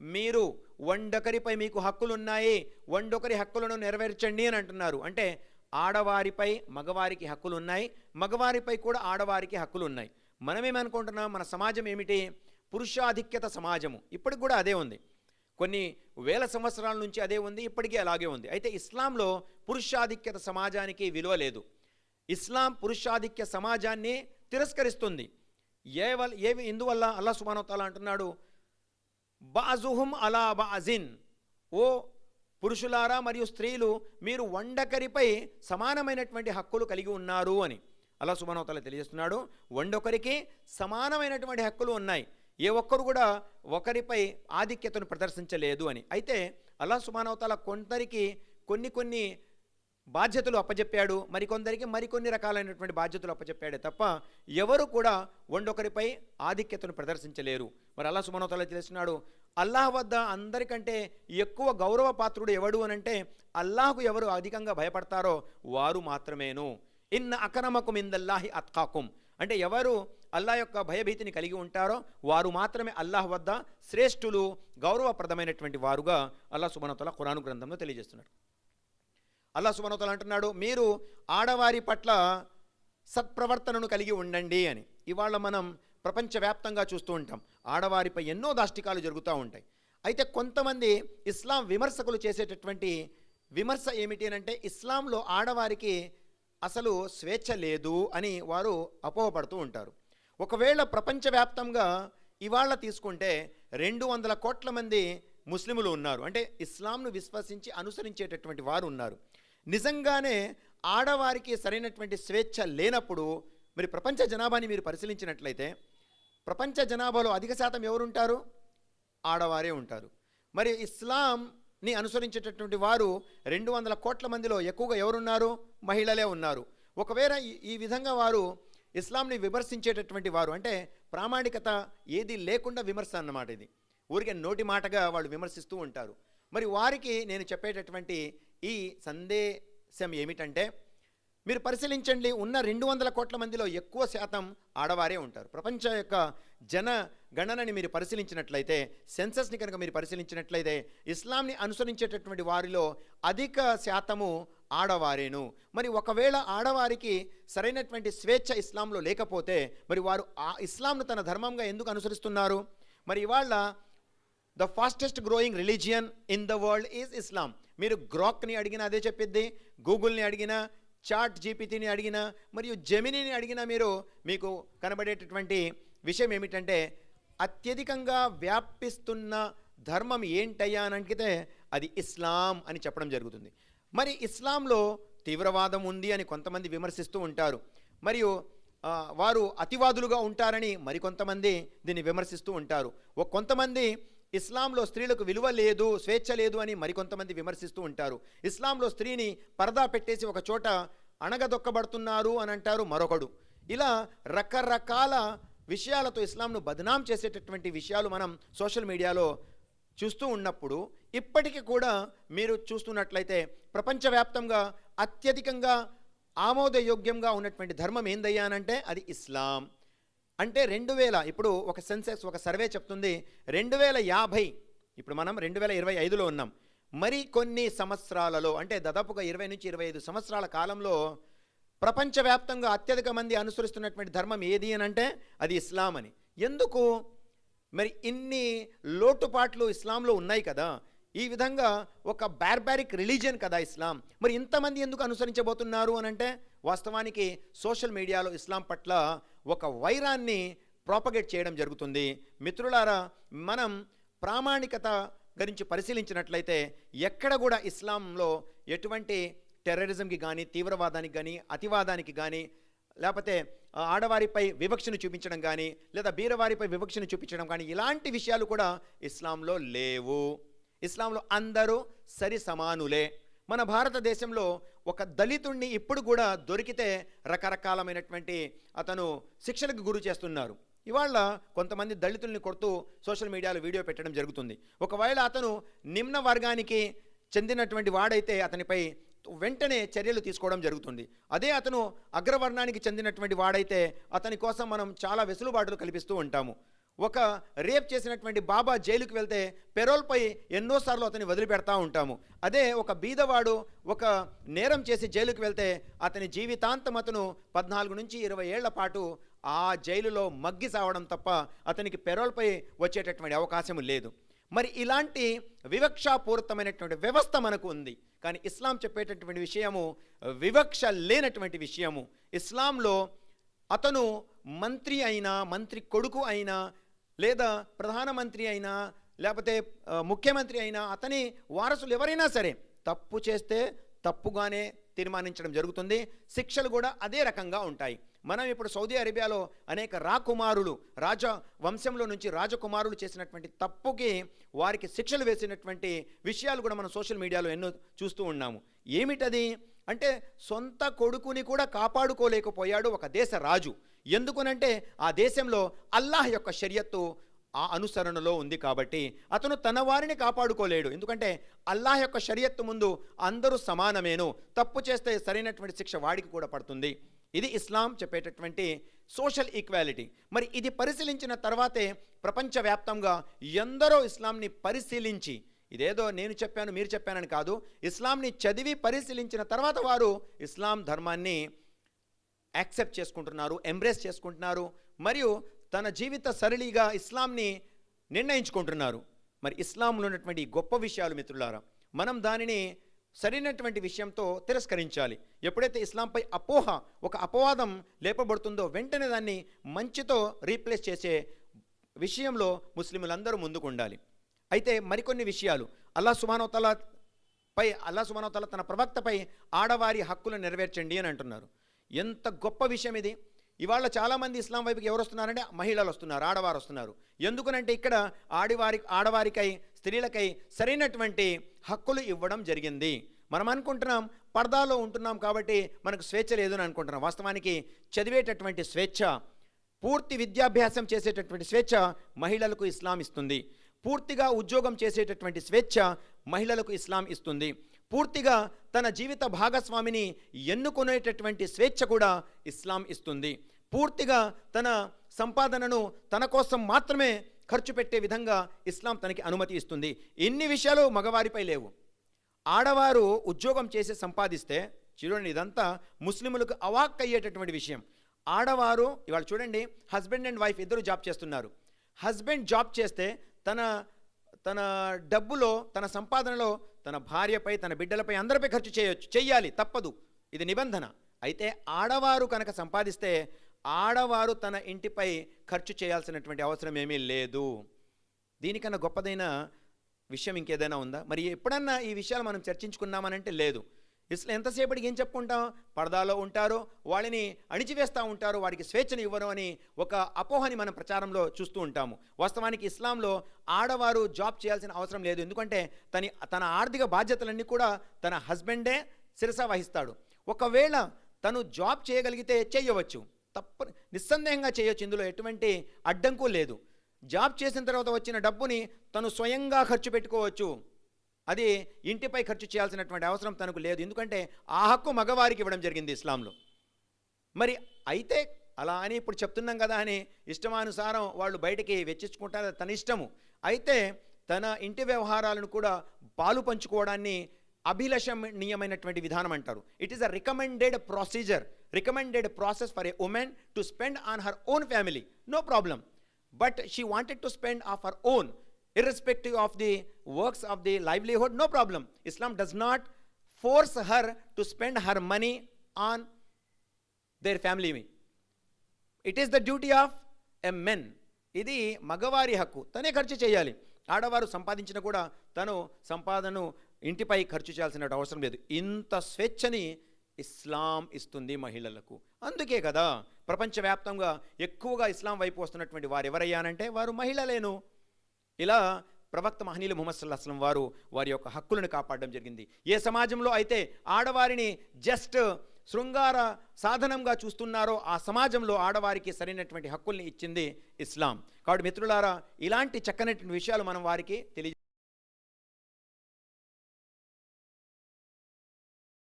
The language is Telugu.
మీరు వండొకరిపై మీకు హక్కులున్నాయి వండొకరి హక్కులను నెరవేర్చండి అని అంటున్నారు. అంటే ఆడవారిపై మగవారికి హక్కులు ఉన్నాయి మగవారిపై కూడా ఆడవారికి హక్కులు ఉన్నాయి మనమేమనుకుంటున్నాం మన సమాజం ఏమిటి? పురుషాధిక్యత సమాజము. ఇప్పటికి కూడా అదే ఉంది. కొన్ని వేల సంవత్సరాల నుంచి అదే ఉంది ఇప్పటికీ అలాగే ఉంది. అయితే ఇస్లాంలో పురుషాధిక్యత సమాజానికి విలువ లేదు. ఇస్లాం పురుషాధిక్య సమాజాన్ని తిరస్కరిస్తుంది. ఏ వల్ల ఏవి ఇందువల్ల అల్లా సుబానవతాల అంటున్నాడు. బాజుహుం అలా బాజిన్. ఓ పురుషులారా మరియు స్త్రీలు మీరు వండకరిపై సమానమైనటువంటి హక్కులు కలిగి ఉన్నారు అని అల్లా సుబానవతాల తెలియజేస్తున్నాడు. వండొకరికి సమానమైనటువంటి హక్కులు ఉన్నాయి. ఏ ఒక్కరు కూడా ఒకరిపై ఆధిక్యతను ప్రదర్శించలేదు అని. అయితే అల్లా సుబానవతాల కొందరికి కొన్ని కొన్ని బాధ్యతలు అప్పచెప్పాడు మరికొందరికి మరికొన్ని రకాలైనటువంటి బాధ్యతలు అప్పచెప్పాడే తప్ప ఎవరు కూడా వండొకరిపై ఆధిక్యతను ప్రదర్శించలేరు. మరి అల్లా సుమనోతల తెలిసినాడు అల్లాహ్ వద్ద అందరికంటే ఎక్కువ గౌరవ పాత్రుడు ఎవడు అని అంటే అల్లాహకు ఎవరు అధికంగా భయపడతారో వారు మాత్రమేను. ఇన్న అకరమకు మిందల్లాహి అత్కాకుం. అంటే ఎవరు అల్లా యొక్క భయభీతిని కలిగి ఉంటారో వారు మాత్రమే అల్లాహ్ వద్ద శ్రేష్ఠులు గౌరవప్రదమైనటువంటి వారుగా అల్లా సుమనోతల ఖురాను గ్రంథంలో తెలియజేస్తున్నారు అల్లా సుమనోతలు అంటున్నాడు మీరు ఆడవారి పట్ల సత్ప్రవర్తనను కలిగి ఉండండి అని. ఇవాళ మనం ప్రపంచవ్యాప్తంగా చూస్తూ ఉంటాం. ఆడవారిపై ఎన్నో దాష్టికాలు జరుగుతూ ఉంటాయి. అయితే కొంతమంది ఇస్లాం విమర్శకులు చేసేటటువంటి విమర్శ ఏమిటి అని అంటే ఇస్లాంలో ఆడవారికి అసలు స్వేచ్ఛ లేదు అని వారు అపోహపడుతూ ఉంటారు. ఒకవేళ ప్రపంచవ్యాప్తంగా ఇవాళ తీసుకుంటే రెండు వందల కోట్ల మంది ముస్లిములు ఉన్నారు. అంటే ఇస్లాంను విశ్వసించి అనుసరించేటటువంటి వారు ఉన్నారు. నిజంగానే ఆడవారికి సరైనటువంటి స్వేచ్ఛ లేనప్పుడు మరి ప్రపంచ జనాభాని మీరు పరిశీలించినట్లయితే ప్రపంచ జనాభాలో అధిక శాతం ఎవరుంటారు? ఆడవారే ఉంటారు. మరి ఇస్లాంని అనుసరించేటటువంటి వారు రెండు వందల కోట్ల మందిలో ఎక్కువగా ఎవరున్నారు? మహిళలే ఉన్నారు. ఒకవేళ ఈ- ఈ విధంగా వారు ఇస్లాంని విమర్శించేటటువంటి వారు అంటే ప్రామాణికత ఏది లేకుండా విమర్శ అన్నమాట ఇది. ఊరికే నోటి మాటగా వాళ్ళు విమర్శిస్తూ ఉంటారు. మరి వారికి నేను చెప్పేటటువంటి ఈ సందేశం ఏమిటంటే మీరు పరిశీలించండి ఉన్న రెండు వందల కోట్ల మందిలో ఎక్కువ శాతం ఆడవారే ఉంటారు. ప్రపంచ యొక్క జన గణనని మీరు పరిశీలించినట్లయితే సెన్సస్ని కనుక మీరు పరిశీలించినట్లయితే ఇస్లాంని అనుసరించేటటువంటి వారిలో అధిక శాతము ఆడవారేను. మరి ఒకవేళ ఆడవారికి సరైనటువంటి స్వేచ్ఛ ఇస్లాంలో లేకపోతే మరి వారు ఆ ఇస్లాంను తన ధర్మంగా ఎందుకు అనుసరిస్తున్నారు? మరి ఇవాళ the fastest growing religion in the world is Islam. మీరు గ్రాక్ని అడిగినా అదే చెప్పిద్ది గూగుల్ని అడిగినా చాట్ జీపీటీని అడిగినా మరియు జెమినీని అడిగినా మీరు మీకు కనబడేటటువంటి విషయం ఏమిటంటే అత్యధికంగా వ్యాపిస్తున్న ధర్మం ఏంటయ్యా అని అడిగితే అది ఇస్లాం అని చెప్పడం జరుగుతుంది. మరి ఇస్లాంలో తీవ్రవాదం ఉంది అని కొంతమంది విమర్శిస్తూ ఉంటారు. మరియు వారు అతివాదులుగా ఉంటారని మరికొంతమంది దీన్ని విమర్శిస్తూ ఉంటారు. ఒక కొంతమంది ఇస్లాంలో స్త్రీలకు విలువ లేదు స్వేచ్ఛ లేదు అని మరికొంతమంది విమర్శిస్తూ ఉంటారు. ఇస్లాంలో స్త్రీని పరదా పెట్టేసి ఒక చోట అణగదొక్కబడుతున్నారు అని అంటారు మరొకడు. ఇలా రకరకాల విషయాలతో ఇస్లాంను బదనాం చేసేటటువంటి విషయాలు మనం సోషల్ మీడియాలో చూస్తూ ఉన్నప్పుడు ఇప్పటికీ కూడా మీరు చూస్తున్నట్లయితే ప్రపంచవ్యాప్తంగా అత్యధికంగా ఆమోదయోగ్యంగా ఉన్నటువంటి ధర్మం ఏందయ్యానంటే అది ఇస్లాం. అంటే రెండు వేల ఇప్పుడు ఒక సెన్సెక్స్ ఒక సర్వే చెప్తుంది రెండు వేల యాభై ఇప్పుడు మనం రెండు వేల ఇరవై ఐదులో ఉన్నాం. మరి కొన్ని సంవత్సరాలలో అంటే దాదాపుగా ఇరవై నుంచి ఇరవై ఐదు సంవత్సరాల కాలంలో ప్రపంచవ్యాప్తంగా అత్యధిక మంది అనుసరిస్తున్నటువంటి ధర్మం ఏది అని అంటే అది ఇస్లాం అని. ఎందుకు? మరి ఇన్ని లోటుపాట్లు ఇస్లాంలో ఉన్నాయి కదా. ఈ విధంగా ఒక బార్బారిక్ రిలీజియన్ కదా ఇస్లాం. మరి ఇంతమంది ఎందుకు అనుసరించబోతున్నారు అని అంటే వాస్తవానికి సోషల్ మీడియాలో ఇస్లాం పట్ల ఒక వైరాన్ని ప్రాపగేట్ చేయడం జరుగుతుంది. మిత్రులారా మనం ప్రామాణికత గురించి పరిశీలించినట్లయితే ఎక్కడ కూడా ఇస్లాంలో ఎటువంటి టెర్రరిజంకి కానీ తీవ్రవాదానికి కానీ అతివాదానికి కానీ లేకపోతే ఆడవారిపై వివక్షను చూపించడం కానీ లేదా బీరవారిపై వివక్షను చూపించడం కానీ ఇలాంటి విషయాలు కూడా ఇస్లాంలో లేవు. ఇస్లాంలో అందరూ సరి సమానులే. మన భారతదేశంలో ఒక దళితుణ్ణి ఇప్పుడు కూడా దొరికితే రకరకాలమైనటువంటి అతను శిక్షలకు గురి చేస్తున్నారు. ఇవాళ కొంతమంది దళితుల్ని కొడుతూ సోషల్ మీడియాలో వీడియో పెట్టడం జరుగుతుంది. ఒకవేళ అతను నిమ్న వర్గానికి చెందినటువంటి వాడైతే అతనిపై వెంటనే చర్యలు తీసుకోవడం జరుగుతుంది. అదే అతను అగ్రవర్ణానికి చెందినటువంటి వాడైతే అతని కోసం మనం చాలా వెసులుబాటులు కల్పిస్తూ ఉంటాము. ఒక రేప్ చేసినటువంటి బాబా జైలుకి వెళ్తే పెరోల్పై ఎన్నోసార్లు అతన్ని వదిలిపెడతా ఉంటాము. అదే ఒక బీదవాడు ఒక నేరం చేసి జైలుకి వెళ్తే అతని జీవితాంతం అతను పద్నాలుగు నుంచి ఇరవై ఏళ్ళ పాటు ఆ జైలులో మగ్గి సావడం తప్ప అతనికి పెరోల్పై వచ్చేటటువంటి అవకాశం లేదు. మరి ఇలాంటి వివక్షాపూరితమైనటువంటి వ్యవస్థ మనకు ఉంది. కానీ ఇస్లాం చెప్పేటటువంటి విషయము వివక్ష లేనటువంటి విషయము. ఇస్లాంలో అతను మంత్రి అయినా మంత్రి కొడుకు అయినా లేదా ప్రధానమంత్రి అయినా లేకపోతే ముఖ్యమంత్రి అయినా అతని వారసులు ఎవరైనా సరే తప్పు చేస్తే తప్పుగానే తీర్మానించడం జరుగుతుంది. శిక్షలు కూడా అదే రకంగా ఉంటాయి. మనం ఇప్పుడు సౌదీ అరేబియాలో అనేక రాకుమారులు రాజ వంశంలో నుంచి రాజకుమారులు చేసినటువంటి తప్పుకి వారికి శిక్షలు వేసినటువంటి విషయాలు కూడా మనం సోషల్ మీడియాలో ఎన్నో చూస్తూ ఉన్నాము. ఏమిటది? అంటే సొంత కొడుకుని కూడా కాపాడుకోలేకపోయాడు ఒక దేశ రాజు. ఎందుకునంటే ఆ దేశంలో అల్లాహ్ యొక్క షరియత్తు ఆ అనుసరణలో ఉంది కాబట్టి అతను తన వారిని కాపాడుకోలేడు. ఎందుకంటే అల్లాహ్ యొక్క షరియత్తు ముందు అందరూ సమానమేను. తప్పు చేస్తే సరైనటువంటి శిక్ష వాడికి కూడా పడుతుంది. ఇది ఇస్లాం చెప్పేటటువంటి సోషల్ ఈక్వాలిటీ. మరి ఇది పరిశీలించిన తర్వాతే ప్రపంచవ్యాప్తంగా ఎందరో ఇస్లాంని పరిశీలించి ఇదేదో నేను చెప్పాను మీరు చెప్పానని కాదు. ఇస్లాంని చదివి పరిశీలించిన తర్వాత వారు ఇస్లాం ధర్మాన్ని యాక్సెప్ట్ చేసుకుంటున్నారు ఎంబ్రేస్ చేసుకుంటున్నారు మరియు తన జీవిత సరళిగా ఇస్లాంని నిర్ణయించుకుంటున్నారు. మరి ఇస్లాంలో ఉన్నటువంటి గొప్ప విషయాలు మిత్రులారా మనం దానిని సరైనటువంటి విషయంతో తిరస్కరించాలి. ఎప్పుడైతే ఇస్లాంపై అపోహ ఒక అపవాదం లేపబడుతుందో వెంటనే దాన్ని మంచితో రీప్లేస్ చేసే విషయంలో ముస్లింలందరూ ముందుకు ఉండాలి. అయితే మరికొన్ని విషయాలు. అల్లా సుమానోతల పై అల్లా సుమానోతల తన ప్రవక్తపై ఆడవారి హక్కులు నెరవేర్చండి అని అంటున్నారు. ఎంత గొప్ప విషయం ఇది. ఇవాళ చాలామంది ఇస్లాం వైపుకి ఎవరు వస్తున్నారంటే మహిళలు వస్తున్నారు ఆడవారు వస్తున్నారు. ఎందుకనంటే ఇక్కడ ఆడివారి ఆడవారికై స్త్రీలకై సరైనటువంటి హక్కులు ఇవ్వడం జరిగింది. మనం అనుకుంటున్నాం పర్దాలో ఉంటున్నాం కాబట్టి మనకు స్వేచ్ఛ లేదు అని అనుకుంటున్నాం. వాస్తవానికి చదివేటటువంటి స్వేచ్ఛ పూర్తి విద్యాభ్యాసం చేసేటటువంటి స్వేచ్ఛ మహిళలకు ఇస్లాం ఇస్తుంది. పూర్తిగా ఉద్యోగం చేసేటటువంటి స్వేచ్ఛ మహిళలకు ఇస్లాం ఇస్తుంది. పూర్తిగా తన జీవిత భాగస్వామిని ఎన్నుకునేటటువంటి స్వేచ్ఛ కూడా ఇస్లాం ఇస్తుంది. పూర్తిగా తన సంపాదనను తన కోసం మాత్రమే ఖర్చు పెట్టే విధంగా ఇస్లాం తనకి అనుమతి ఇస్తుంది. ఇన్ని విషయాలు మగవారిపై లేవు. ఆడవారు ఉద్యోగం చేసి సంపాదిస్తే చూడండి ఇదంతా ముస్లిములకు అవాక్ అయ్యేటటువంటి విషయం. ఆడవారు ఇవాళ చూడండి హస్బెండ్ అండ్ వైఫ్ ఇద్దరు జాబ్ చేస్తున్నారు. హస్బెండ్ జాబ్ చేస్తే తన తన డబ్బులో తన సంపాదనలో తన భార్యపై తన బిడ్డలపై అందరిపై ఖర్చు చేయొచ్చు చెయ్యాలి. తప్పదు. ఇది నిబంధన. అయితే ఆడవారు కనుక సంపాదిస్తే ఆడవారు తన ఇంటిపై ఖర్చు చేయాల్సినటువంటి అవసరం ఏమీ లేదు. దీనికన్నా గొప్పదైన విషయం ఇంకేదైనా ఉందా? మరి ఎప్పుడన్నా ఈ విషయాలు మనం చర్చించుకున్నామనంటే లేదు. ఇస్లా ఎంతసేపటికి ఏం చెప్పుకుంటాం? పరదాలో ఉంటారు వాళ్ళని అణిచివేస్తూ ఉంటారు వారికి స్వేచ్ఛను ఇవ్వరు అని ఒక అపోహని మనం ప్రచారంలో చూస్తూ ఉంటాము. వాస్తవానికి ఇస్లాంలో ఆడవారు జాబ్ చేయాల్సిన అవసరం లేదు. ఎందుకంటే తన తన ఆర్థిక బాధ్యతలన్నీ కూడా తన హస్బెండే శిరస వహిస్తాడు. ఒకవేళ తను జాబ్ చేయగలిగితే చేయవచ్చు. తప్ప నిస్సందేహంగా చేయొచ్చు. ఇందులో ఎటువంటి అడ్డంకు లేదు. జాబ్ చేసిన తర్వాత వచ్చిన డబ్బుని తను స్వయంగా ఖర్చు పెట్టుకోవచ్చు. అది ఇంటిపై ఖర్చు చేయాల్సినటువంటి అవసరం తనకు లేదు. ఎందుకంటే ఆ హక్కు మగవారికి ఇవ్వడం జరిగింది ఇస్లాంలో. మరి అయితే అలా అని ఇప్పుడు చెప్తున్నాం కదా అని ఇష్టమానుసారం వాళ్ళు బయటికి వెచ్చించుకుంటారు తన ఇష్టము. అయితే తన ఇంటి వ్యవహారాలను కూడా పాలు పంచుకోవడాన్ని అభిలషణీయమైనటువంటి విధానం అంటారు. It is a recommended procedure recommended process for a women to spend on her own family no problem but she wanted to spend of her own irrespective of the works of the livelihood no problem. Islam does not force her to spend her money on their family. It is the duty of a men ఇది మగవారి హక్కు. తనే ఖర్చు చేయాలి. ఆడవారు సంపాదించిన కూడా తను సంపాదనను ఇంటిపై ఖర్చు చేయాల్సిన అవసరం లేదు. ఇంత స్వేచ్ఛని ఇస్లాం ఇస్తుంది మహిళలకు. అందుకే కదా ప్రపంచవ్యాప్తంగా ఎక్కువగా ఇస్లాం వైపు వస్తున్నటువంటి వారు ఎవరయ్యానంటే వారు మహిళలేను. ఇలా ప్రవక్త మహనీయులు ముహమ్మద్ సల్లాహం వారు వారి యొక్క హక్కులను కాపాడడం జరిగింది. ఏ సమాజంలో అయితే ఆడవారిని జస్ట్ శృంగార సాధనంగా చూస్తున్నారో ఆ సమాజంలో ఆడవారికి సరైనటువంటి హక్కుల్ని ఇచ్చింది ఇస్లాం. కాబట్టి మిత్రులారా ఇలాంటి చక్కనటువంటి విషయాలు మనం వారికి తెలియ